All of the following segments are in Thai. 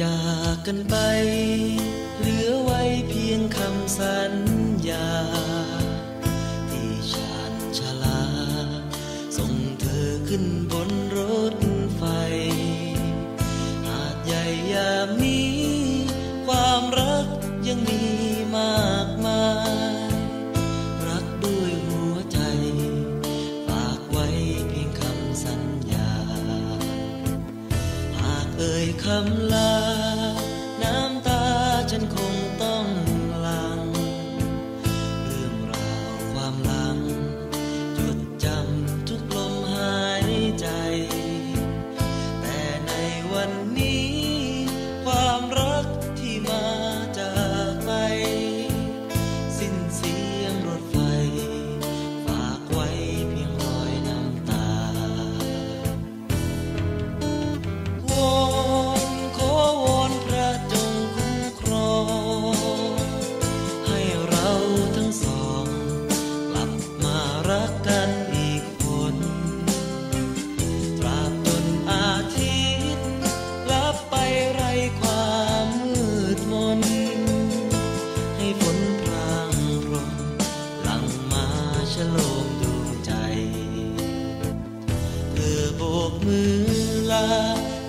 จากกันไป เหลือไว้เพียงคำสัญญา ที่ฉันชลา ส่งเธอขึ้นบนรถไฟหาดใหญ่ยามนี้ ความรักยังมีมากมาย รักด้วยหัวใจ ฝากไว้เพียงคำสัญญา หากเอ่ยคำลา วันะโลมดวงใจ เธอโบกมือลา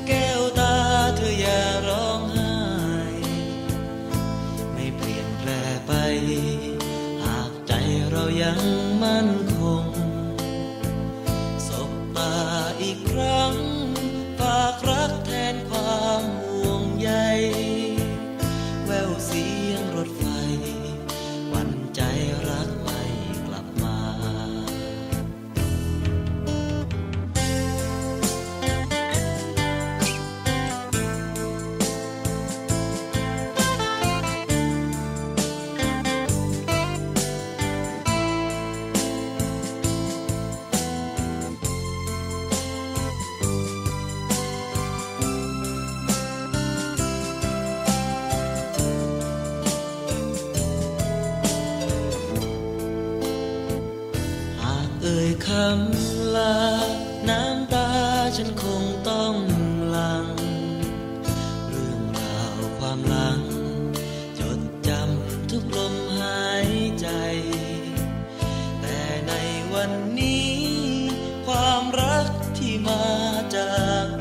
แก้วตาเธออย่าร้องไห้ ไม่เปลี่ยนแปลไป หากใจเรายังมั่นคง สบตาอีกครั้งำลา น้ำตาฉันคงต้องหลัง เรื่องราวความหลัง จดจำทุกลมหายใจ แต่ในวันนี้ ความรักที่มาจาก